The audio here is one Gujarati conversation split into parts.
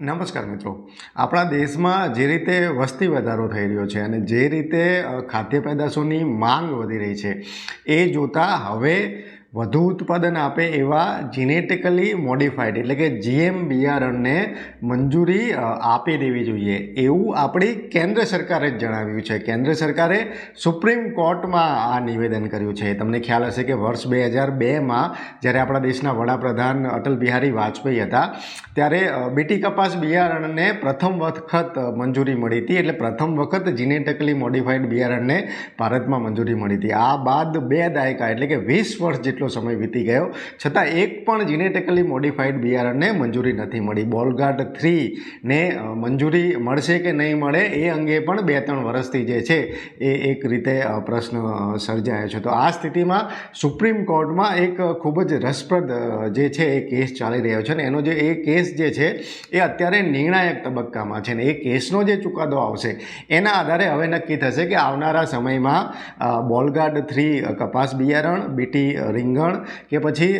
નમસ્કાર મિત્રો. આપણા દેશમાં જે રીતે વસ્તી વધારો થઈ રહ્યો છે અને જે રીતે ખાદ્ય પેદાશોની માંગ વધી રહી છે, એ જોતાં હવે વધુ ઉત્પાદન આપે એવા જીનેટિકલી મોડિફાઈડ એટલે કે જીએમ બિયારણને મંજૂરી આપી દેવી જોઈએ. એવું આપણી કેન્દ્ર સરકારે જ જણાવ્યું છે. કેન્દ્ર સરકારે સુપ્રીમ કોર્ટમાં આ નિવેદન કર્યું છે. તમને ખ્યાલ હશે કે વર્ષ બે હજાર બેમાં જ્યારે આપણા દેશના વડાપ્રધાન અટલ બિહારી વાજપેયી હતા, ત્યારે બીટી કપાસ બિયારણને પ્રથમ વખત મંજૂરી મળી હતી. એટલે પ્રથમ વખત જીનેટિકલી મોડિફાઈડ બિયારણને ભારતમાં મંજૂરી મળી હતી. આ બાદ બે દાયકા, એટલે કે વીસ વર્ષ જેટલો સમય વીતી ગયો? છતાં એક પણ જીનેટિકલી મોડિફાઈડ બિયારણને મંજૂરી નથી મળી. બોલગાર્ડ થ્રી ને મંજૂરી મળશે કે નહીં મળે એ અંગે પણ બે ત્રણ વર્ષથી જે છે એ એક રીતે પ્રશ્ન સર્જાયો છે. તો આ સ્થિતિમાં સુપ્રીમ કોર્ટમાં એક ખૂબ જ રસપ્રદ જે છે એ કેસ ચાલી રહ્યો છે ને એનો જે, એ કેસ જે છે એ અત્યારે નિર્ણાયક તબક્કામાં છે ને એ કેસનો જે ચુકાદો આવશે એના આધારે હવે નક્કી થશે કે આવનારા સમયમાં બોલગાર્ડ થ્રી કપાસ બિયારણ, બીટી રીંગણ કે પછી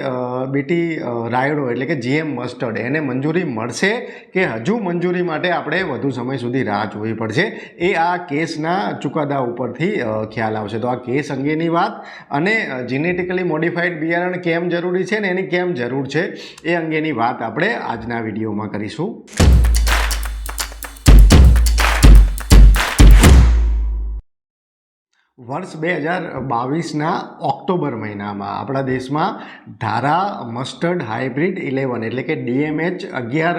બીટી રાયડો એટલે કે જીએમ મસ્ટર્ડ, એને મંજૂરી મળશે કે હજુ મંજૂરી માટે આપણે વધુ સમય સુધી રાહ જોવી પડશે? એ આ કેસના ચુકાદા ઉપરથી ખ્યાલ આવશે. તો આ કેસ અંગેની વાત અને જીનેટિકલી મોડિફાઈડ બિયારણ કેમ જરૂરી છે ને એની કેમ જરૂર છે એ અંગેની વાત આપણે આજના વિડીયોમાં કરીશું. વર્ષ બે હજાર બાવીસના ઓક્ટોબર મહિનામાં આપણા દેશમાં ધારા મસ્ટર્ડ હાઇબ્રિડ ઇલેવન એટલે કે ડીએમએચ અગિયાર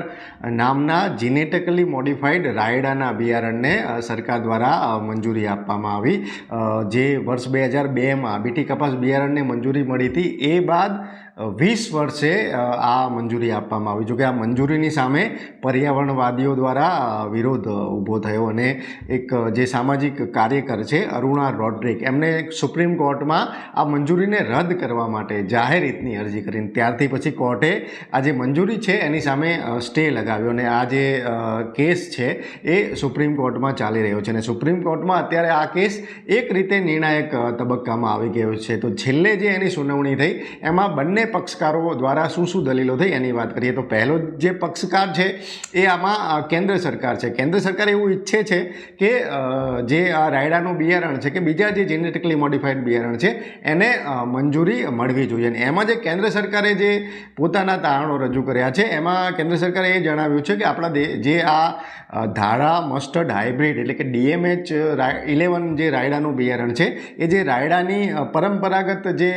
નામના જીનેટિકલી મોડિફાઈડ રાયડાના બિયારણને સરકાર દ્વારા મંજૂરી આપવામાં આવી. જે વર્ષ બે હજાર બેમાં બીટી કપાસ બિયારણને મંજૂરી મળી હતી, એ બાદ વીસ વર્ષે આ મંજૂરી આપવામાં આવી. જોકે આ મંજૂરીની સામે પર્યાવરણવાદીઓ દ્વારા વિરોધ ઊભો થયો અને એક જે સામાજિક કાર્યકર છે, અરુણા રોડ્રિક, એમને સુપ્રીમ કોર્ટમાં આ મંજૂરીને રદ કરવા માટે જાહેર રીતની અરજી કરીને ત્યારથી પછી કોર્ટે આ જે મંજૂરી છે, એની સામે સ્ટે લગાવ્યો અને આ જે કેસ છે, એ સુપ્રીમ કોર્ટમાં ચાલી રહ્યો છે. અને સુપ્રીમ કોર્ટમાં અત્યારે આ કેસ એક રીતે નિર્ણાયક તબક્કામાં આવી ગયો છે. તો છેલ્લે જે એની સુનાવણી થઈ, એમાં બંને પક્ષકારો દ્વારા શું શું દલીલો થઈ એની વાત કરીએ તો પહેલો જે પક્ષકાર છે એ આમાં કેન્દ્ર સરકાર છે. કેન્દ્ર સરકાર એવું ઈચ્છે છે કે જે આ રાયડાનું બિયારણ છે કે બીજા જે જેનેટિકલી મોડિફાઈડ બિયારણ છે એને મંજૂરી મળવી જોઈએ. અને એમાં જે કેન્દ્ર સરકારે જે પોતાના તારણો રજૂ કર્યા છે, એમાં કેન્દ્ર સરકારે એ જણાવ્યું છે કે આપણા જે આ ધારા, મસ્ટર્ડ, હાઇબ્રિડ એટલે કે ડીએમએચ ઇલેવન જે રાયડાનું બિયારણ છે, એ જે રાયડાની પરંપરાગત જે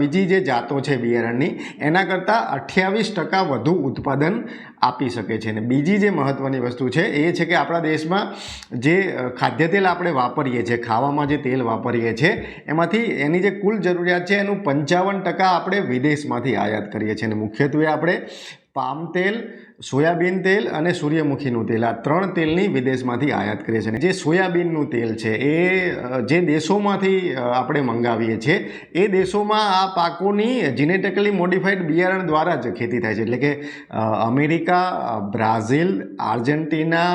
બીજી જે જાતો છે બિયારણની એના કરતાં અઠ્યાવીસ ટકા વધુ ઉત્પાદન આપી શકે છે. અને બીજી જે મહત્ત્વની વસ્તુ છે, એ છે કે આપણા દેશમાં જે ખાદ્ય તેલ આપણે વાપરીએ છીએ, ખાવામાં જે તેલ વાપરીએ છીએ, એમાંથી એની જે કુલ જરૂરિયાત છે, એનું પંચાવન ટકા આપણે વિદેશમાંથી આયાત કરીએ છીએ. અને મુખ્યત્વે આપણે પામ તેલ, સોયાબીન તેલ અને સૂર્યમુખીનું તેલ. આ ત્રણ તેલની વિદેશમાંથી આયાત કરીએ છીએ જે સોયાબીનનું તેલ છે, એ જે દેશોમાંથી આપણે મંગાવીએ છીએ, એ દેશોમાં આ પાકોની જીનેટિકલી મોડિફાઈડ બિયારણ દ્વારા જ ખેતી થાય છે. એટલે કે અમેરિકા બ્રાઝિલ, આર્જેન્ટિના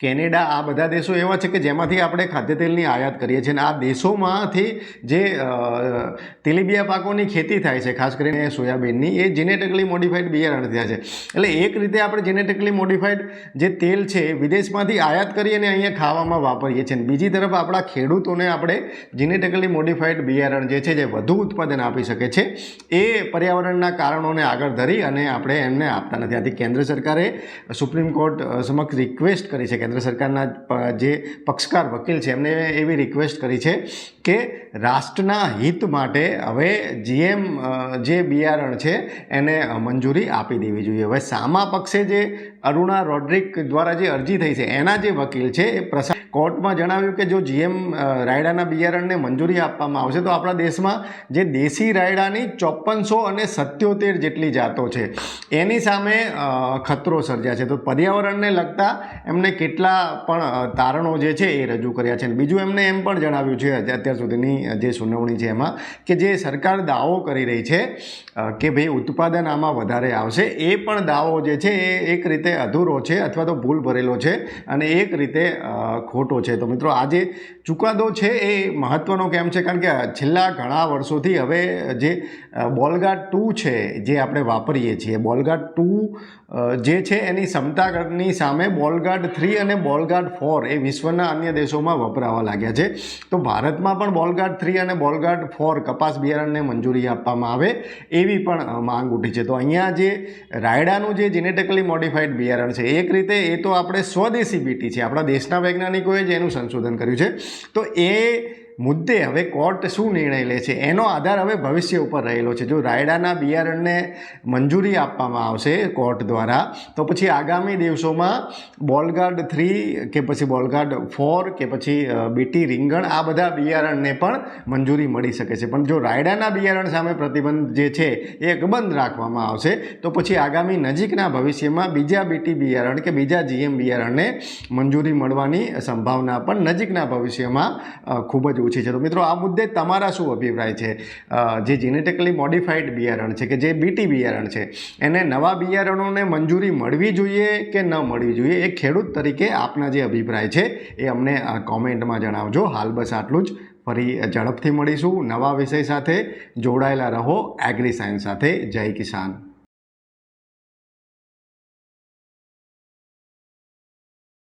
કેનેડા આ બધા દેશો એવા છે કે જેમાંથી આપણે ખાદ્ય તેલની આયાત કરીએ છીએ. અને આ દેશોમાંથી જે તેલીબિયા પાકોની ખેતી થાય છે, ખાસ કરીને સોયાબીનની, એ જીનેટિકલી મોડિફાઈડ બિયારણ થયા છે. એટલે એક રીતે આપણે જીનેટિકલી મોડિફાઈડ જે તેલ છે વિદેશમાંથી આયાત કરી અને અહીંયા ખાવામાં વાપરીએ છીએ. બીજી તરફ આપણા ખેડૂતોને આપણે જીનેટિકલી મોડિફાઈડ બિયારણ જે છે, જે વધુ ઉત્પાદન આપી શકે છે, એ પર્યાવરણના કારણોને આગળ ધરી અને આપણે એમને આપતા નથી. આથી કેન્દ્ર સરકારે સુપ્રીમ કોર્ટ સમક્ષ રિક્વેસ્ટ કરી છે કેન્દ્ર સરકારના જે પક્ષકાર વકીલ છે, એમને એવી રિક્વેસ્ટ કરી છે કે રાષ્ટ્રના હિત માટે હવે જીએમ જે બિયારણ છે, એને મંજૂરી આપી દેવી જોઈએ. હવે સામા પક્ષે જે અરુણા રોડ્રિક દ્વારા જે અરજી થઈ છે, એના જે વકીલ છે, એ પ્રસાદ કોર્ટમાં જણાવ્યું કે જો જીએમ રાયડાના બિયારણને મંજૂરી આપવામાં આવશે, તો આપણા દેશમાં જે દેશી રાયડાની ચોપનસો અને સત્યોતેર જેટલી જાતો છે, એની સામે ખતરો ખતરો સર્જાશે તો પર્યાવરણને લગતા એમને કેટલા કેટલા પણ તારણો જે છે એ રજૂ કર્યા છે. અને બીજું એમને એમ પણ જણાવ્યું છે અત્યાર સુધીની જે સુનાવણી છે એમાં, કે જે સરકાર દાવો કરી રહી છે કે ભાઈ ઉત્પાદન આમાં વધારે આવશે, એ પણ દાવો જે છે એ એક રીતે અધૂરો છે અથવા તો ભૂલ ભરેલો છે અને એક રીતે ખોટો છે. તો મિત્રો આ જે ચુકાદો છે એ મહત્ત્વનો કેમ છે? કારણ કે છેલ્લા ઘણા વર્ષોથી હવે જે બોલગાર્ડ ટુ છે જે આપણે વાપરીએ છીએ બોલગાર્ડ ટુ જે છે એની ક્ષમતાની સામે બોલગાર્ડ થ્રી અને બોલગાર્ડ ફોર એ વિશ્વના અન્ય દેશોમાં વપરાવા લાગ્યા છે. તો ભારતમાં પણ બોલગાર્ડ થ્રી અને બોલગાર્ડ ફોર કપાસ બિયારણને મંજૂરી આપવામાં આવે એવી પણ માંગ ઉઠી છે. તો અહીંયા જે રાયડાનું જે જેનેટિકલી મોડિફાઈડ બિયારણ છે, એક રીતે એ તો આપણે સ્વદેશી બીટી છે. આપણા દેશના વૈજ્ઞાનિકોએ જ એનું સંશોધન કર્યું છે. તો એ મુદ્દે હવે કોર્ટ શું નિર્ણય લે છે એનો આધાર હવે ભવિષ્ય ઉપર રહેલો છે. જો રાયડાના બિયારણને મંજૂરી આપવામાં આવશે કોર્ટ દ્વારા, તો પછી આગામી દિવસોમાં બોલગાર્ડ થ્રી કે પછી બોલગાર્ડ ફોર કે પછી બીટી રીંગણ આ બધા બિયારણને પણ મંજૂરી મળી શકે છે. પણ જો રાયડાના બિયારણ સામે પ્રતિબંધ જે છે એ અકબંધ રાખવામાં આવશે, તો પછી આગામી નજીકના ભવિષ્યમાં બીજા બીટી બિયારણ કે બીજા જીએમ બિયારણને મંજૂરી મળવાની સંભાવના પણ નજીકના ભવિષ્યમાં ખૂબ જ ઓછી છે. તો મિત્રો, આ મુદ્દે તમારા શું અભિપ્રાય છે? જે જેનેટિકલી મોડિફાઈડ બિયારણ છે કે જે બીટી બિયારણ છે, એને નવા બિયારણોને મંજૂરી મળવી જોઈએ કે ન મળવી જોઈએ? એ ખેડૂત તરીકે આપના જે અભિપ્રાય છે, એ અમને કોમેન્ટમાં જણાવજો. હાલ બસ આટલું જ. ફરી ઝડપથી મળીશું. નવા વિષય સાથે જોડાયેલા રહો. એગ્રી સાયન્સ સાથે. જય કિસાન.